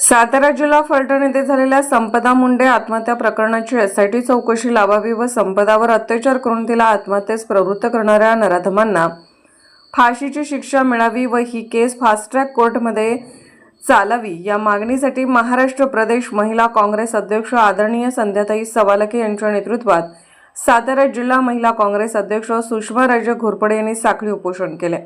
सातारा जिल्हा फलटण येथे झालेल्या संपदा मुंडे आत्महत्या प्रकरणाची एसआयटी चौकशी लावावी व संपदावर अत्याचार करून तिला आत्महत्येस प्रवृत्त करणाऱ्या नराधमांना फाशीची शिक्षा मिळावी व ही केस फास्ट ट्रॅक कोर्टमध्ये चालावी या मागणीसाठी महाराष्ट्र प्रदेश महिला काँग्रेस अध्यक्ष आदरणीय संध्याताई सवालके यांच्या नेतृत्वात सातारा जिल्हा महिला काँग्रेस अध्यक्ष सुषमा राजे घोरपडे यांनी साखळी उपोषण केले.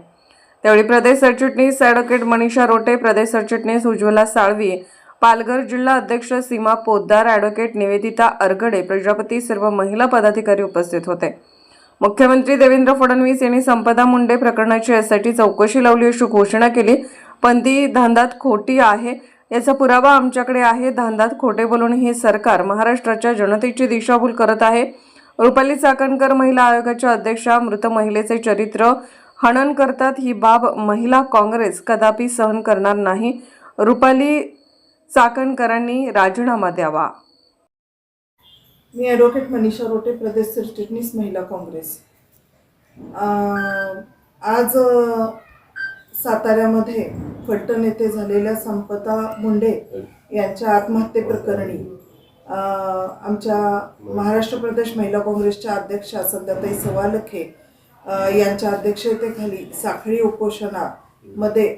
त्यावेळी प्रदेश सरचिटणीस ॲडव्होकेट मनीषा रोटे प्रदेश सरचिटणीस उज्ज्वला साळवी पालघर जिल्हा अध्यक्ष सीमा पोद्दार ॲडव्होकेट निवेदिता अरगडे प्रजापती सर्व महिला पदाधिकारी उपस्थित होते. मुख्यमंत्री देवेंद्र फडणवीस यांनी संपदा मुंडे प्रकरणाची यासाठी चौकशी लावली अशी घोषणा केली. पण ती धांदात खोटी आहे. याचा पुरावा आमच्याकडे आहे. धांदात खोटे बोलून हे सरकार महाराष्ट्राच्या जनतेची दिशाभूल करत आहे. रुपाली चाकणकर महिला आयोगाच्या अध्यक्षा मृत महिलेचे चरित्र हनन करतात. ही बाब महिला काँग्रेस कदापि सहन करणार नाही. रुपाली चाकणकरांनी राजीनामा द्यावा. मी ॲडव्होकेट मनीषा रोटे प्रदेश सरचिटणीस महिला काँग्रेस. आज साताऱ्यामध्ये फलटण येथे झालेल्या संपदा मुंडे यांच्या आत्महत्येप्रकरणी प्रकरणी आमच्या महाराष्ट्र प्रदेश महिला काँग्रेसच्या अध्यक्षा संध्याताई सवालखे यांच्या अध्यक्षतेखाली साखळी उपोषणामध्ये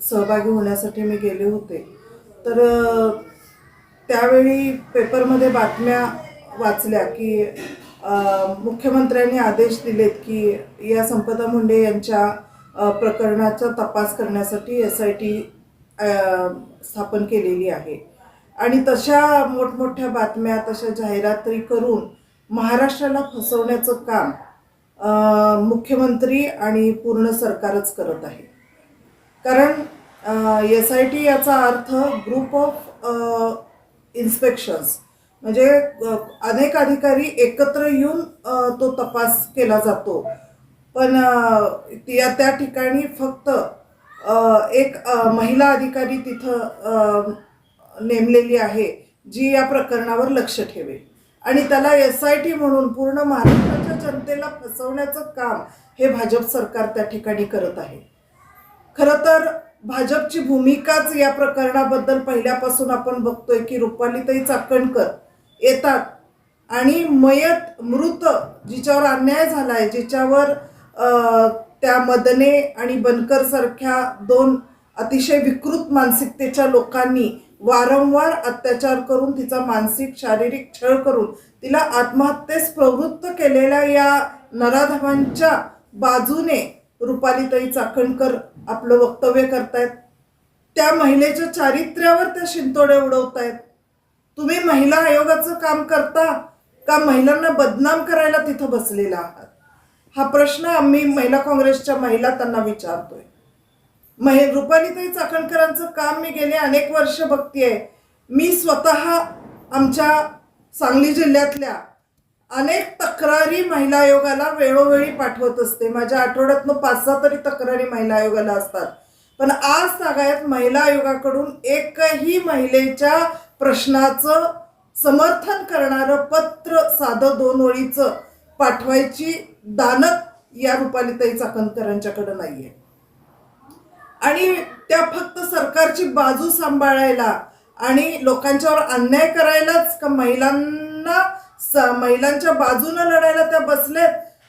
सहभागी होण्यासाठी मी गेले होते. तर त्यावेळी पेपरमध्ये बातम्या वाचल्या की मुख्यमंत्र्यांनी आदेश दिलेत की या संपदा मुंडे यांच्या प्रकरणाचा तपास करण्यासाठी एस आय टी स्थापन केलेली आहे. आणि तशा मोठमोठ्या बातम्या तशा जाहिराती करून महाराष्ट्राला फसवण्याचं काम मुख्यमंत्री आणि पूर्ण सरकारच करत आहे. कारण एस आय टी याचा अर्थ ग्रुप ऑफ इन्स्पेक्शन्स म्हणजे अनेक अधिकारी एकत्र येऊन तो तपास केला जातो. पण त्या त्या ठिकाणी फक्त एक महिला अधिकारी तिथं नेमलेली आहे जी या प्रकरणावर लक्ष ठेवेल. आणि त्याला एस आय टी म्हणून पूर्ण महाराष्ट्राच्या जनतेला फसवण्याचं काम हे भाजप सरकार त्या ठिकाणी करत आहे. खरं तर भाजपची भूमिकाच या प्रकरणाबद्दल पहिल्यापासून आपण बघतोय की रुपालीताई चाकणकर येतात आणि मयत मृत जिच्यावर अन्याय झालाय जिच्यावर त्या मदने आणि बनकर सारख्या दोन अतिशय विकृत मानसिकतेच्या लोकांनी वारंवार अत्याचार करून तिचा मानसिक शारीरिक छळ करून तिला आत्महत्येस प्रवृत्त केलेल्या या नराधमांच्या बाजूने रुपालीताई चाकणकर आपलं वक्तव्य करतायत. त्या महिलेच्या चारित्र्यावर त्या शिंतोडे उडवतायत. तुम्ही महिला आयोगाचं काम करता का महिलांना बदनाम करायला तिथं बसलेला आहात? हा प्रश्न आम्ही महिला काँग्रेसच्या महिला त्यांना विचारतोय. महे रुपालीताई चाकणकरांचं काम मी गेले अनेक वर्ष बघतीये. मी स्वतः आमच्या सांगली जिल्ह्यातल्या अनेक तक्रारी महिला आयोगाला वेळोवेळी पाठवत असते. माझ्या आठवड्यातनं पाच सहा तरी तक्रारी महिला आयोगाला असतात. पण आज तागायत महिला आयोगाकडून एकही महिलेच्या प्रश्नाचं समर्थन करणारं पत्र साधं दोन ओळीचं पाठवायची दानत या रुपालीताई नाही आहे आणि त्या फक्त सरकारची बाजू सांभाळायला आणि लोकांच्यावर अन्याय करायलाच का महिलांना स- महिलांच्या बाजूनं लढायला त्या बसलेत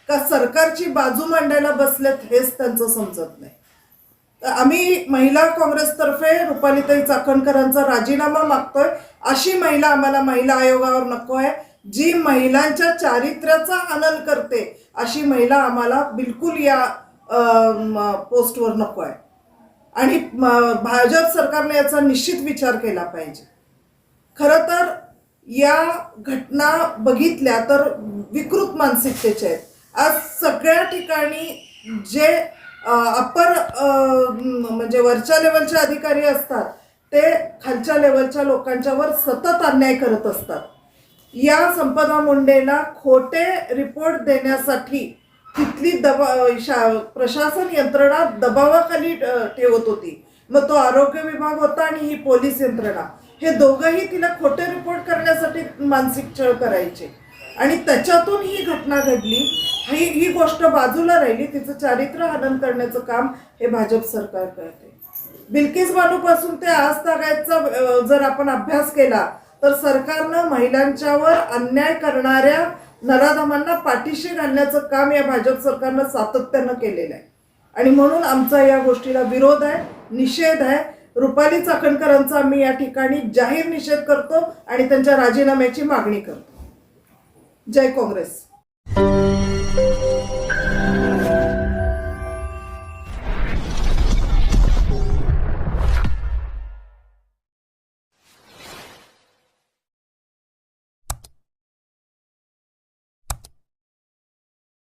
का सरकारची बाजू मांडायला बसलेत हेच त्यांचं समजत नाही. तर आम्ही महिला काँग्रेसतर्फे रुपालीताई चाकणकरांचा राजीनामा मागतोय. अशी महिला आम्हाला महिला आयोगावर नको आहे. जी महिलांच्या चारित्र्याचा हनन करते अशी महिला आम्हाला बिलकुल या पोस्टवर नको आहे. आणि भाजप सरकारने याचा निश्चित विचार केला पाहिजे. खरं तर या घटना बघितल्या तर विकृत मानसिकतेचे आहेत. आज सगळ्या ठिकाणी जे अप्पर म्हणजे वरच्या लेवलचे अधिकारी असतात ते खालच्या लेवलच्या लोकांच्यावर सतत अन्याय करत असतात. या संपदा मुंडेला खोटे रिपोर्ट देण्यासाठी तिथली दबा शा प्रशासन यंत्रणा दबावाखाली ठेवत होती. मग तो आरोग्य विभाग होता आणि ही पोलीस यंत्रणा. हे दोघंही तिला खोटे रिपोर्ट करण्यासाठी मानसिक छळ करायचे. आणि त्याच्यातून ही घटना घडली. ही ही गोष्ट बाजूला राहिली. तिचं चारित्र्य हनन करण्याचं काम हे भाजप सरकार करते. बिल्किस बानूपासून ते आज तागायचा जर आपण अभ्यास केला तर सरकारनं महिलांच्यावर अन्याय करणाऱ्या नराधमांना पाठीशी घालण्याचं काम या भाजप सरकारनं सातत्यानं केलेलं आहे. आणि म्हणून आमचा या गोष्टीला विरोध आहे निषेध आहे. रुपाली चाकणकरांचा आम्ही या ठिकाणी जाहीर निषेध करतो आणि त्यांच्या राजीनाम्याची मागणी करतो. जय काँग्रेस.